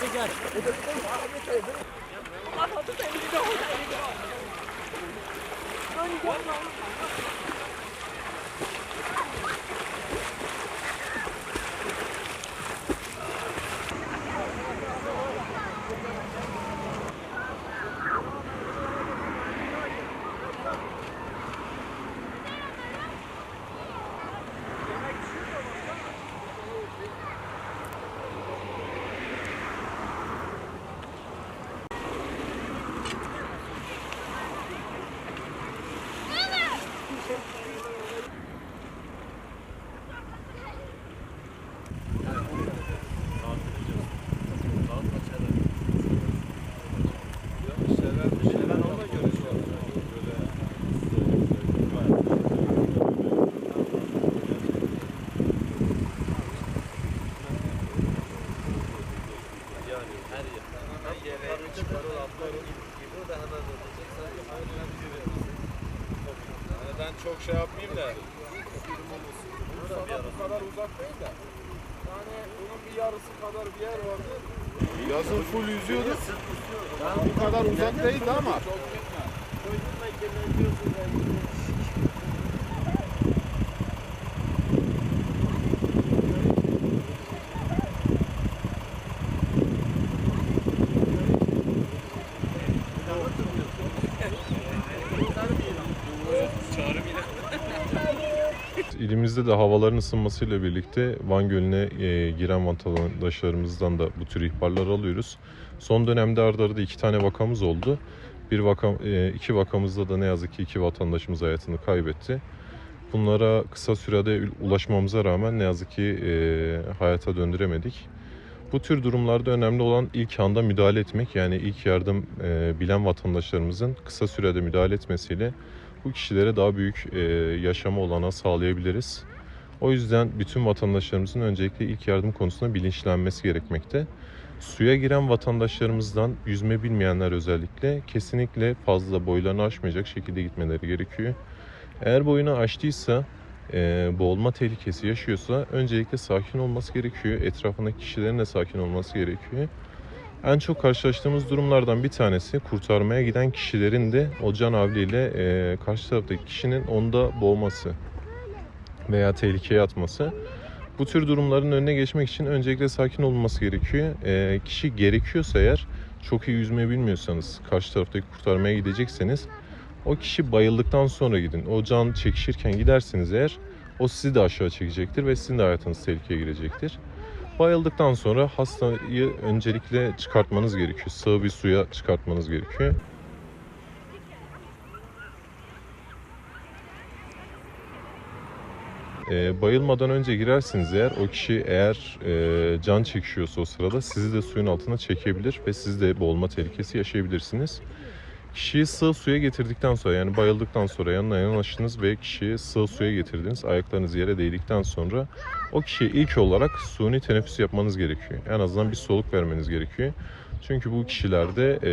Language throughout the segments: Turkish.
Yani ben çok şey yapmayayım da. Bu kadar uzak değil de. Yani bunun bir yarısı kadar bir yer vardı. Yazın full yüzüyorduk. Yani bu kadar uzak değildi ama. İlimizde de havaların ısınmasıyla birlikte Van Gölü'ne e, giren vatandaşlarımızdan da bu tür ihbarlar alıyoruz. Son dönemde arda arda iki tane vakamız oldu. Bir vaka, e, iki vakamızda da ne yazık ki iki vatandaşımız hayatını kaybetti. Bunlara kısa sürede ulaşmamıza rağmen ne yazık ki e, hayata döndüremedik. Bu tür durumlarda önemli olan ilk anda müdahale etmek yani ilk yardım e, bilen vatandaşlarımızın kısa sürede müdahale etmesiyle bu kişilere daha büyük e, yaşama olanağı sağlayabiliriz. O yüzden bütün vatandaşlarımızın öncelikle ilk yardım konusunda bilinçlenmesi gerekmekte. Suya giren vatandaşlarımızdan yüzme bilmeyenler özellikle kesinlikle fazla boylarını aşmayacak şekilde gitmeleri gerekiyor. Eğer boyunu aştıysa, e, boğulma tehlikesi yaşıyorsa öncelikle sakin olması gerekiyor. Etrafındaki kişilerin de sakin olması gerekiyor. En çok karşılaştığımız durumlardan bir tanesi kurtarmaya giden kişilerin de o can havliyle e, karşı taraftaki kişinin onda boğması veya tehlikeye atması. Bu tür durumların önüne geçmek için öncelikle sakin olunması gerekiyor. E, kişi gerekiyorsa eğer çok iyi yüzmeyi bilmiyorsanız karşı taraftaki kurtarmaya gidecekseniz o kişi bayıldıktan sonra gidin. O can çekişirken giderseniz eğer o sizi de aşağı çekecektir ve sizin de hayatınız tehlikeye girecektir. Bayıldıktan sonra hastayı öncelikle çıkartmanız gerekiyor. Sığ bir suya çıkartmanız gerekiyor. Ee, bayılmadan önce girersiniz eğer o kişi eğer e, can çekişiyorsa o sırada sizi de suyun altına çekebilir ve siz de boğulma tehlikesi yaşayabilirsiniz. Kişiyi sığ suya getirdikten sonra yani bayıldıktan sonra yanına yanaştınız ve kişiyi sığ suya getirdiniz. Ayaklarınız yere değdikten sonra o kişiye ilk olarak suni teneffüs yapmanız gerekiyor. En azından bir soluk vermeniz gerekiyor. Çünkü bu kişilerde e,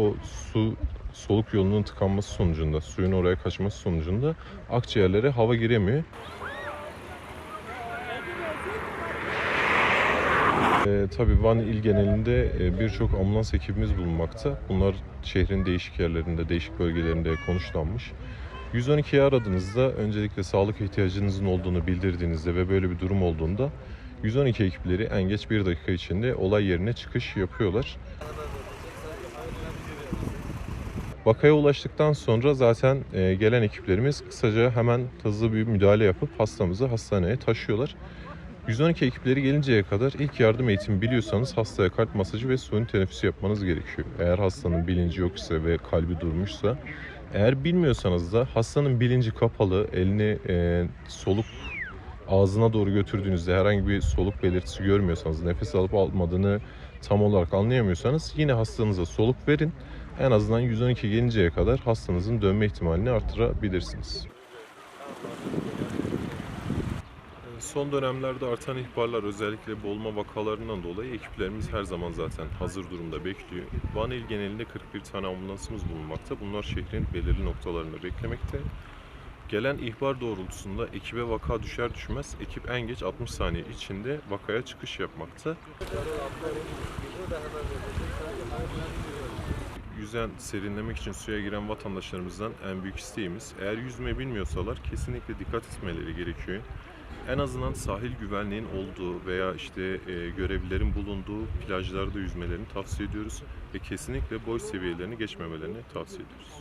o su soluk yolunun tıkanması sonucunda, suyun oraya kaçması sonucunda akciğerlere hava giremiyor. E, tabii Van il genelinde e, birçok ambulans ekibimiz bulunmakta. Bunlar şehrin değişik yerlerinde, değişik bölgelerinde konuşlanmış. 112'yi aradığınızda öncelikle sağlık ihtiyacınızın olduğunu bildirdiğinizde ve böyle bir durum olduğunda 112 ekipleri en geç bir dakika içinde olay yerine çıkış yapıyorlar. Vakaya ulaştıktan sonra zaten e, gelen ekiplerimiz kısaca hemen hızlı bir müdahale yapıp hastamızı hastaneye taşıyorlar. 112 ekipleri gelinceye kadar ilk yardım eğitimi biliyorsanız hastaya kalp masajı ve suni teneffüsü yapmanız gerekiyor. Eğer hastanın bilinci yok ise ve kalbi durmuşsa. Eğer bilmiyorsanız da hastanın bilinci kapalı, elini e, soluk ağzına doğru götürdüğünüzde herhangi bir soluk belirtisi görmüyorsanız, nefes alıp almadığını tam olarak anlayamıyorsanız yine hastanıza soluk verin. En azından 112 gelinceye kadar hastanızın dönme ihtimalini artırabilirsiniz. Son dönemlerde artan ihbarlar özellikle boğulma vakalarından dolayı ekiplerimiz her zaman zaten hazır durumda bekliyor. Van il genelinde 41 tane ambulansımız bulunmakta. Bunlar şehrin belirli noktalarında beklemekte. Gelen ihbar doğrultusunda ekibe vaka düşer düşmez ekip en geç 60 saniye içinde vakaya çıkış yapmakta. Yüzen, serinlemek için suya giren vatandaşlarımızdan en büyük isteğimiz eğer yüzme bilmiyorsalar kesinlikle dikkat etmeleri gerekiyor. En azından sahil güvenliğin olduğu veya işte e, görevlilerin bulunduğu plajlarda yüzmelerini tavsiye ediyoruz ve kesinlikle boy seviyelerini geçmemelerini tavsiye ediyoruz.